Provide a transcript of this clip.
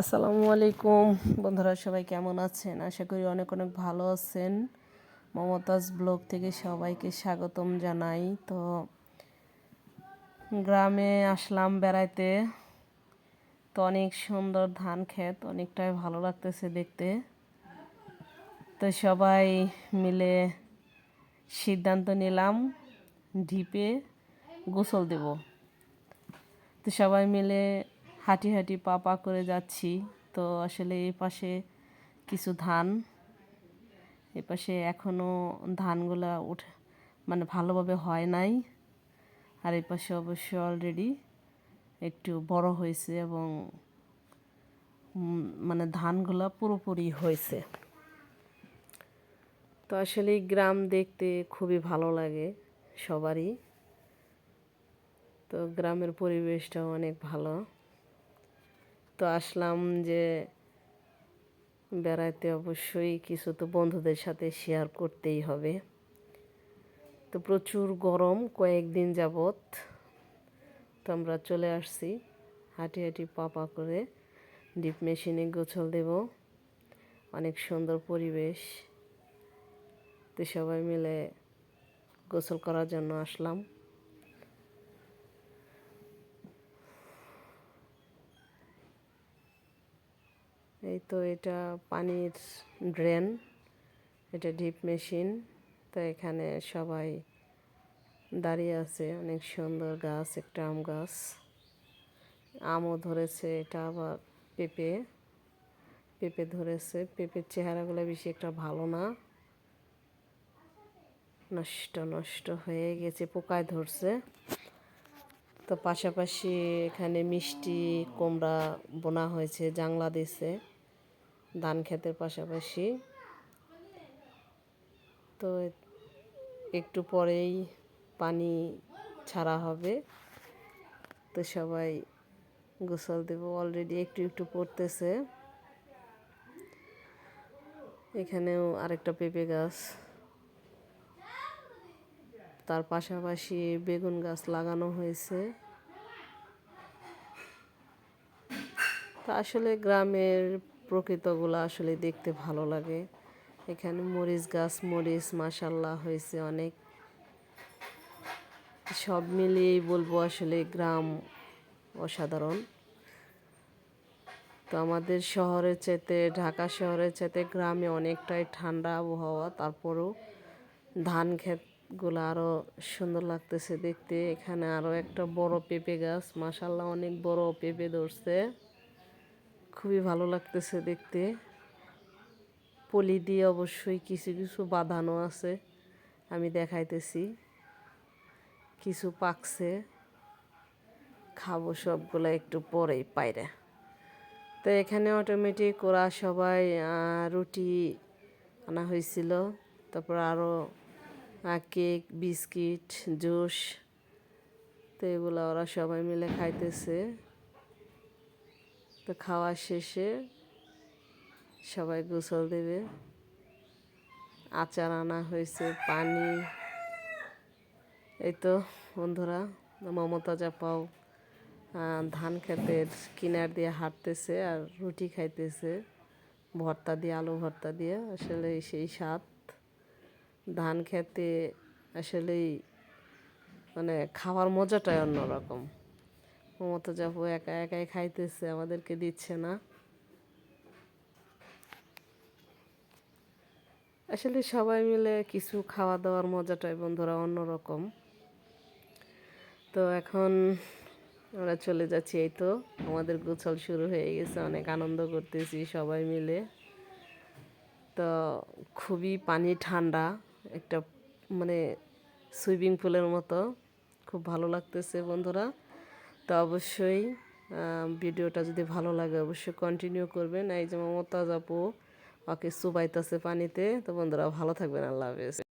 আসসালামু আলাইকুম। বন্ধুরা, সবাই কেমন আছেন? আশা করি অনেক অনেক ভালো আছেন। মমতাজ ব্লগ থেকে সবাইকে স্বাগতম জানাই। তো গ্রামে আসলাম বেড়াইতে। তো অনেক সুন্দর ধান ক্ষেত, অনেকটাই ভালো লাগতেছে দেখতে। তো সবাই মিলে সিদ্ধান্ত নিলাম, ঢিপে গোসল দেব। তো সবাই মিলে হাঁটি হাঁটি পা পা করে যাচ্ছি। তো আসলে এই পাশে কিছু ধান। এ পাশে এখনও ধানগুলা উঠে মানে ভালোভাবে হয় নাই। আর এই পাশে অবশ্য অলরেডি একটু বড় হয়েছে এবং মানে ধানগুলো পুরোপুরি হয়েছে। তো আসলে গ্রাম দেখতে খুবই ভালো লাগে সবারই। তো গ্রামের পরিবেশটাও অনেক ভালো। তো আসলাম যে বেড়াইতে অবশ্যই কিছু তো বন্ধুদের সাথে শেয়ার করতেই হবে। তো প্রচুর গরম, কয়েকদিন যাবৎ তো আমরা চলে আসছি। হাঁটি হাঁটি পাপা করে ডিপ মেশিনে গোছল দেব। অনেক সুন্দর পরিবেশ। তো সবাই মিলে গোসল করার জন্য আসলাম। এই তো এটা পানির ড্রেন, এটা ডিপ মেশিন। তো এখানে সবাই দাঁড়িয়ে আছে, অনেক সুন্দর গাছ, একটা আম গাছ। আমও ধরেছে, এটা আবার পেঁপে পেঁপে ধরেছে। পেঁপের চেহারাগুলো বেশি একটা ভালো না। নষ্ট নষ্ট হয়ে গেছে, পোকায় ধরছে। তো পাশাপাশি এখানে মিষ্টি, কুমড়া বোনা হয়েছে, জাংলা দিছে। ধান ক্ষেতের পাশাপাশি। তো একটু পরেই পানি ছাড়া হবে। তো সবাই গোসল দেব অলরেডি একটু একটু পড়তেছে। এখানেও আরেকটা পেঁপে গাছ। তার পাশাপাশি বেগুন গাছ লাগানো হয়েছে। তা আসলে গ্রামের প্রকৃতগুলো আসলে দেখতে ভালো লাগে। এখানে মরিচ গাছ, মরিচ মাসাল্লাহ হয়েছে অনেক। সব মিলিয়েই বলব আসলে গ্রাম অসাধারণ। তো আমাদের শহরের চাইতে, ঢাকা শহরের চাইতে গ্রামে অনেকটাই ঠান্ডা আবহাওয়া, তারপরেও ধান ক্ষেতগুলো আরও সুন্দর লাগতেছে দেখতে। এখানে আরও একটা বড় পেঁপে গাছ মাসাল্লাহ অনেক বড় পেঁপে ধরছে। খুবই ভালো লাগতেছে দেখতে। পলি দিয়ে অবশ্যই কিছু কিছু বাঁধানো আছে, আমি দেখাইতেছি। কিছু পাকছে, খাব সবগুলো একটু পরেই পাইরে তো এখানে অটোমেটিক ওরা সবাই রুটি আনা হয়েছিল, তারপর আরও কেক বিস্কিট জুস তো এগুলো ওরা সবাই মিলে খাইতেছে। তো খাওয়া শেষে সবাই গোসল দেবে। আচার আনা হয়েছে, পানি। এই তো বন্ধুরা মমতা চাপাও ধান খেতের কিনার দিয়ে হাঁটতেছে আর রুটি খাইতেছে। ভর্তা দিয়ে, আলু ভর্তা দিয়ে, আসলে সেই স্বাদ। ধান খেতে আসলেই মানে খাওয়ার মজাটাই অন্যরকম। মমতা যাব, একা একাই খাইতেছে, আমাদেরকে দিচ্ছে না। আসলে সবাই মিলে কিছু খাওয়া দাওয়ার মজাটাই বন্ধুরা অন্যরকম। তো এখন আমরা চলে যাচ্ছি, এই তো আমাদের গোছল শুরু হয়ে গেছে, অনেক আনন্দ করতেছি সবাই মিলে। তো খুবই পানি ঠান্ডা, একটা মানে সুইমিং পুলের মতো, খুব ভালো লাগতেছে বন্ধুরা। তো অবশ্যই ভিডিওটা যদি ভালো লাগে অবশ্যই কন্টিনিউ করবেন। এই যে মোতাজ আপু, ওকে চুবাইতেছে পানিতে। তো বন্ধুরা, ভালো থাকবেন, আল্লাহ হাফেজ।